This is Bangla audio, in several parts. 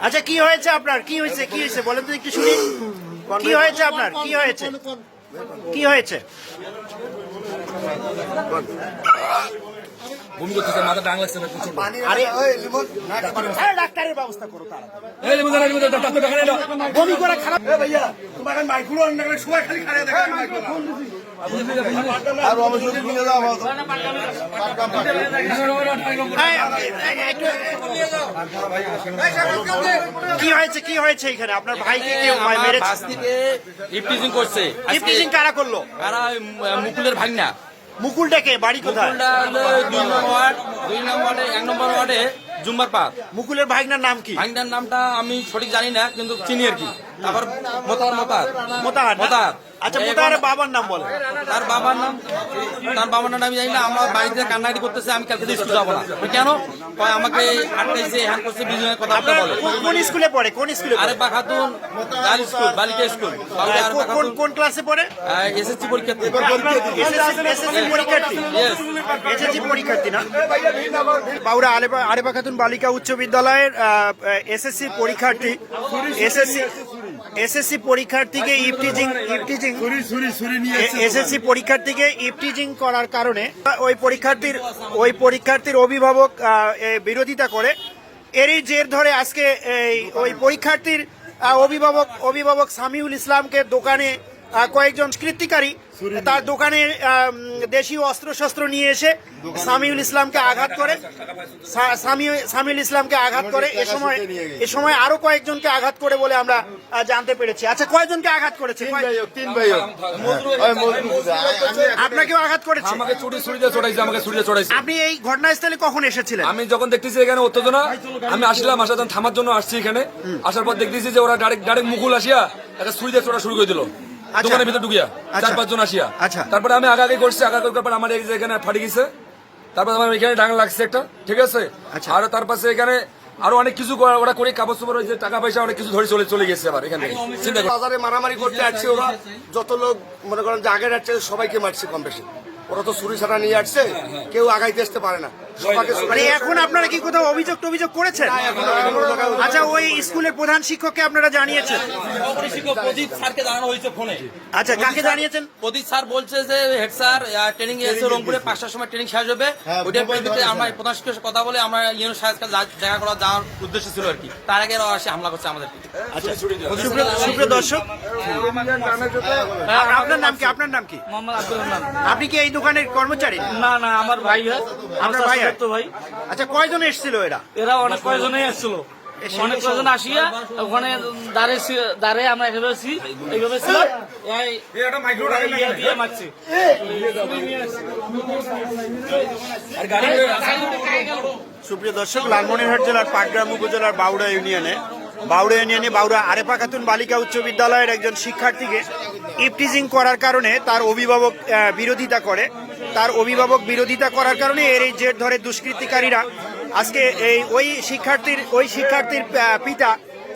আচ্ছা কি হয়েছে আপনার? কি হয়েছে? কি হয়েছে? বলেন তো একটু শুনি। কি হয়েছে আপনার? কি হয়েছে? কি হয়েছে? বমি করতেছে মাথা ডাং লাগছে না আরে আরে, ডাক্তারের ব্যবস্থা করো তাড়াতাড়ি। এই লিমু জানা লিমু জানা ডাক্তার দেখানে দাও করে খারাপ এ ভাইয়া তোমার মাইক্রো অন্য সবাই খালি খাড়ে দেখে আর শুধু নিয়ে এই, কি হয়েছে কি হয়েছে এখানে? আপনার ভাইকে কেউ মেরেছে? থেকে ইপটিজিং করছে। ইফটিজিং কারা করল? কারা মুকুলের ভাগনা। মুকুল কে বাড়ি কোথায়? দুই নম্বর ওয়ার্ড দুই নম্বর এক নম্বর ওয়ার্ডে জুম্বার পার্ক মুকুলের ভাইগনার নাম কি? ভাইনার নামটা আমি সঠিক জানি না কিন্তু চিনি আর কি। তারপর মোতার মোতার মোতাহার? মোতাহার। আচ্ছা মোতাহারের বাবার নাম বলে তার বাবার নাম তার বাবার নাম আমি জানি না আমার বাড়িতে কান্নাকাটি করতেছে আমি কালকে স্কুল যাব না। কেন? কয় আমাকে আটকাইছে হ্যান করছে বিভিন্ন কথা আপনার বলে কোন- স্কুলে পড়ে? কোন স্কুলে পড়ে? আরেকবা খাতুন গার্ল স্কুল বালিকা স্কুল। কোন- কোন ক্লাসে পড়ে? এসএসসি পরীক্ষা এসএসসি পরীক্ষার্থী। এসএসসি পরীক্ষার্থী না? বাউরা আলেপা আরেপা খাতুন বালিকা উচ্চ বিদ্যালয়ের এসএসসি পরীক্ষার্থী। SSC SSC পরীক্ষার্থীকে eve teasing eve teasing SSC পরীক্ষার্থীকে eve teasing করার কারণে ওই পরীক্ষার্থীর ওই পরীক্ষার্থীর অভিভাবক বিরোধিতা করে। এরই জের ধরে আজকে এই ওই পরীক্ষার্থীর অভিভাবক অভিভাবক সামিউল ইসলামকে দোকানে কয়েকজন কৃতিকারী তার দোকানে দেশীয় অস্ত্রশস্ত্র নিয়ে এসে সামিউল ইসলামকে আঘাত করে সামিউল ইসলামকে আঘাত করে এ সময় এ সময় আরও কয়েকজনকে আঘাত করে বলে আমরা জানতে পেরেছি। আচ্ছা কয়জনকে আঘাত করেছে? আপনাকেও আঘাত করেছে? আমাকে ছুটি দিয়ে চড়াইছে আমাকে ছুটি চড়াইছে। আপনি এই ঘটনাস্থলে কখন এসেছিলেন? আমি যখন দেখতেছি এখানে উত্তেজনা আমি আসলাম আসা তখন থামার জন্য আসছি এখানে। আসার পর দেখতেছি যে ওরা ডাইরেক্ট ডাইরেক্ট মুকুল আসিয়া একটা সুই দিয়ে চড়া শুরু করে দিল। দোকানের ভিতরে ঢুকিয়া আচ্ছা। চার পাঁচজন আসিয়া। আচ্ছা। তারপরে আমি আগে আগে করছি আগে আগে করার পর আমার এই যে এখানে ফাটি গেছে। তারপর আমার এখানে ডাঙা লাগছে একটা ঠিক আছে? আচ্ছা। আর তার পাশে এখানে আরও অনেক কিছু করা- ওরা করে কাগজ চোপড় ওই যে টাকা পয়সা অনেক কিছু ধরে চলে চলে গেছে আবার এখানে চিন্তা বাজারে মারামারি করতে আসছে ওরা যত লোক মনে করেন যে আগের আসছে সবাইকে মারছে কম বেশি। ওরা তো ছুরি ছাড়া নিয়ে আসছে কেউ আগাইতে আসতে পারে না। মানে এখন আপনারা কি কোথাও অভিযোগ টভিযোগ করেছেন? আচ্ছা ওই স্কুলের প্রধান শিক্ষককে আপনারা জানিয়েছেন? প্রদীপ স্যারকে জানানো হয়েছে ফোনে। আচ্ছা কাকে জানিয়েছেন? প্রদীপ স্যার বলছে যে হেড স্যার ট্রেনিং এসে রংপুরে পাঁচটার সময় ট্রেনিং শেষ হবে। ওইটার পরিপ্রেক্ষিতে আমরা প্রধান শিক্ষকের কথা বলে আমরা ইউনো সাহেবকে দেখা করা যাওয়ার উদ্দেশ্য ছিল আর কি। তার আগে এসে হামলা করছে আমাদের আচ্ছা সুপ্রিয় সুপ্রিয় দর্শক আপনার নাম কি? আপনার নাম কি? মোহাম্মদ আব্দুল আপনি কি এই দোকানের কর্মচারী? না না আমার ভাই হয়। আপনার ভাই তো ভাই। আচ্ছা কয়জন এসেছিল এরা? এরা অনেক কয়জনে এসেছিল। অনেক কয়জন আসিয়া ওখানে দাঁড়ে ছি- আমরা এভাবে আছি এইভাবে ছিল। এই ইয়ে সুপ্রিয় দর্শক লালমনিরহাট জেলার পাটগ্রাম উপজেলার বাউড়া ইউনিয়নে বাউড়া ইউনিয়নে বাউড়া আরেপা খাতুন বালিকা উচ্চ বিদ্যালয়ের একজন শিক্ষার্থীকে ইফটিজিং করার কারণে তার অভিভাবক বিরোধিতা করে। তার অভিভাবক বিরোধিতা করার কারণে এর এই জের ধরে দুষ্কৃতিকারীরা আজকে এই ওই শিক্ষার্থীর ওই শিক্ষার্থীর পিতা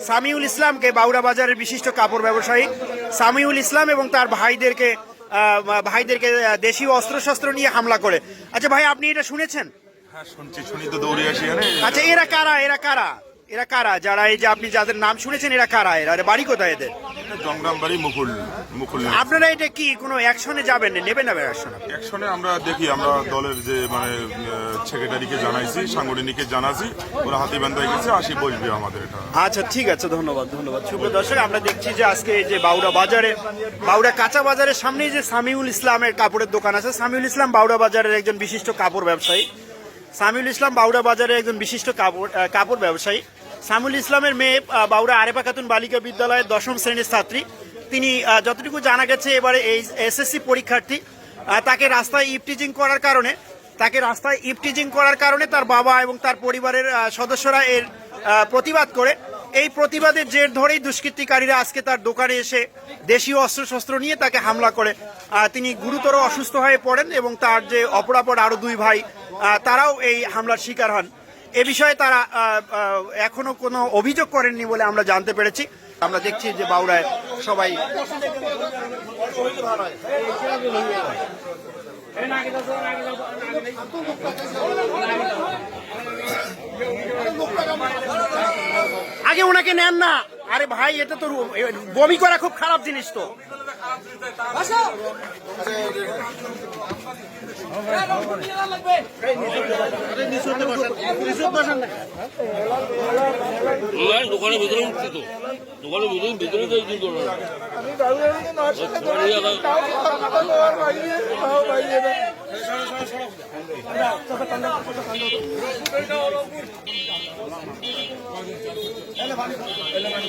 সামিউল ইসলামকে বাউড়া বাজারের বিশিষ্ট কাপড় ব্যবসায়ী সামিউল ইসলাম এবং তার ভাইদেরকে ভাইদেরকে দেশীয় অস্ত্রশস্ত্র নিয়ে হামলা করে। আচ্ছা ভাই আপনি এটা শুনেছেন? হ্যাঁ শুনছি। শুনি তো দৌড়ে আসি আচ্ছা এরা কারা? এরা কারা? এরা কারা? যারা এই যে আপনি যাদের নাম শুনেছেন এরা কারা এরা? এরা বাড়ি কোথায় এদের? জংগ্রাম বাড়ি মুকুল মুকুল আপনারা এটা কি কোনো অ্যাকশনে যাবেন না? নেবেন না অ্যাকশন একশনে আমরা দেখি আমরা দলের যে মানে সেক্রেটারিকে জানাইছি সাংগঠনিককে জানাছি ওরা হাতি বান্ধায় গেছে আসি বসবে আমাদের এটা। আচ্ছা ঠিক আছে ধন্যবাদ ধন্যবাদ। শুভ দর্শক আমরা দেখছি যে আজকে এই যে বাউড়া বাজারে বাউড়া কাঁচা বাজারের সামনেই যে সামিউল ইসলামের কাপড়ের দোকান আছে সামিউল ইসলাম বাউড়া বাজারের একজন বিশিষ্ট কাপড় ব্যবসায়ী। সামিউল ইসলাম বাউড়া বাজারের একজন বিশিষ্ট কাপড় কাপড় ব্যবসায়ী। সামিউল ইসলামের মেয়ে বাউরা আরেপা খাতুন বালিকা বিদ্যালয়ের দশম শ্রেণির ছাত্রী। তিনি যতটুকু জানা গেছে এবারে এই এসএসসি পরীক্ষার্থী তাকে রাস্তায় ইফটিজিং করার কারণে, তাকে রাস্তায় ইফটিজিং করার কারণে তার বাবা এবং তার পরিবারের সদস্যরা এর প্রতিবাদ করে। এই প্রতিবাদের জের ধরেই দুষ্কৃতিকারীরা আজকে তার দোকানে এসে দেশীয় অস্ত্রশস্ত্র নিয়ে তাকে হামলা করে। তিনি গুরুতর অসুস্থ হয়ে পড়েন এবং তার যে অপরাপর আরও দুই ভাই তারাও এই হামলার শিকার হন। এ বিষয়ে তারা এখনও কোনো অভিযোগ করেননি বলে আমরা জানতে পেরেছি। আমরা দেখছি যে বাউরায় সবাই আগে ওনাকে নেন না। আরে ভাই, এটা তো বমি করা খুব খারাপ জিনিস তো। হ্যাঁ, দোকানের ভিতরে উঠছি তো। দোকানের ভিতরে ভিতরে তো কি করব। এলে পানি এলে পানি